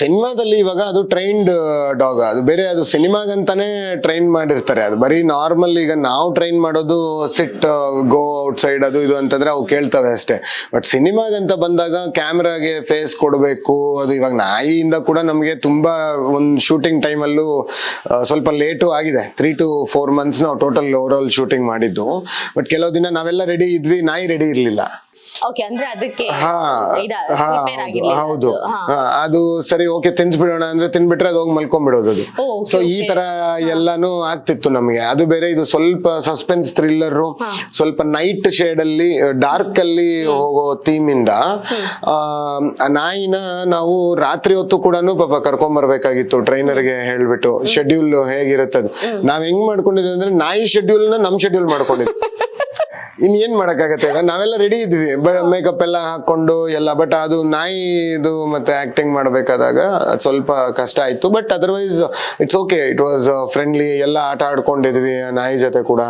ಸಿನಿಮಾದಲ್ಲಿ ಇವಾಗ ಅದು ಟ್ರೈನ್ಡ್ ಡಾಗ್ ಅದು ಬೇರೆ, ಅದು ಸಿನಿಮಾಗಂತಾನೆ ಟ್ರೈನ್ ಮಾಡಿರ್ತಾರೆ. ಅದು ಬರೀ ನಾರ್ಮಲ್ ಈಗ ನಾವು ಟ್ರೈನ್ ಮಾಡೋದು ಸಿಟ್ ಗೋ ಔಟ್ ಸೈಡ್ ಅದು ಇದು ಅಂತಂದ್ರೆ ಅವು ಕೇಳ್ತವೆ ಅಷ್ಟೇ. ಬಟ್ ಸಿನಿಮಾಗಂತ ಬಂದಾಗ ಕ್ಯಾಮ್ರಾಗೆ ಫೇಸ್ ಕೊಡಬೇಕು, ಅದು ಇವಾಗ ನಾಯಿಯಿಂದ ಕೂಡ ನಮಗೆ ತುಂಬಾ ಒಂದು ಶೂಟಿಂಗ್ ಟೈಮಲ್ಲೂ ಸ್ವಲ್ಪ ಲೇಟು ಆಗಿದೆ. ತ್ರೀ ಟು ಫೋರ್ ಮಂತ್ಸ್ ನಾವು ಟೋಟಲ್ ಓವರ್ ಆಲ್ ಶೂಟಿಂಗ್ ಮಾಡಿದ್ದು. ಬಟ್ ಕೆಲವು ದಿನ ನಾವೆಲ್ಲ ರೆಡಿ ಇದ್ವಿ, ನಾಯಿ ರೆಡಿ ಇರ್ಲಿಲ್ಲ. ಓಕೆ ಅಂದ್ರೆ ಅದಕ್ಕೆ ಹಾ ಹೌದು, ಅದು. ಸರಿ ಓಕೆ ತಿನ್ಸ್ಬಿಡೋಣ. ಅಂದ್ರೆ ತಿನ್ಬಿಟ್ರೆ ಅದು ಹೋಗಿ ಮಲ್ಕೊಂಡ್ಬಿಡೋದು ಅದು. ಸೊ ಈ ತರ ಎಲ್ಲಾನು ಆಗ್ತಿತ್ತು ನಮಗೆ. ಅದು ಬೇರೆ ಇದು ಸ್ವಲ್ಪ ಸಸ್ಪೆನ್ಸ್ ಥ್ರಿಲ್ಲರ್ ಸ್ವಲ್ಪ ನೈಟ್ ಶೇಡ್ ಅಲ್ಲಿ ಡಾರ್ಕ್ ಅಲ್ಲಿ ಹೋಗೋ ಥೀಮ್ ಇಂದ ಆ, ಆ ನಾಯಿನ ನಾವು ರಾತ್ರಿ ಹೊತ್ತು ಕೂಡ ಪಾಪ ಕರ್ಕೊಂಡ್ ಬರ್ಬೇಕಾಗಿತ್ತು. ಟ್ರೈನರ್ಗೆ ಹೇಳ್ಬಿಟ್ಟು ಶೆಡ್ಯೂಲ್ ಹೇಗಿರುತ್ತೆ ಅದು ನಾವ್ ಹೆಂಗ್ ಮಾಡ್ಕೊಂಡಿದ್ವಿ ಅಂದ್ರೆ ನಾಯಿ ಶೆಡ್ಯೂಲ್ನ ನಮ್ ಶೆಡ್ಯೂಲ್ ಮಾಡ್ಕೊಂಡಿದ್ವಿ. ಇನ್ ಏನ್ ಮಾಡಕ್ಕಾಗತ್ತೆ? ನಾವೆಲ್ಲ ರೆಡಿ ಇದ್ವಿ. ಮೇಕಪ್ ಎಲ್ಲ ಹಾಕೊಂಡು ಎಲ್ಲ ಬಟ್ ಅದು ನಾಯಿದು ಮತ್ತೆ ಆಕ್ಟಿಂಗ್ ಮಾಡಬೇಕಾದಾಗ ಸ್ವಲ್ಪ ಕಷ್ಟ ಆಯ್ತು. But otherwise it's okay it was friendly ಎಲ್ಲ ಆಟ ಆಡ್ಕೊಂಡಿದ್ವಿ, ನಾಯಿ ಜೊತೆ ಕೂಡ.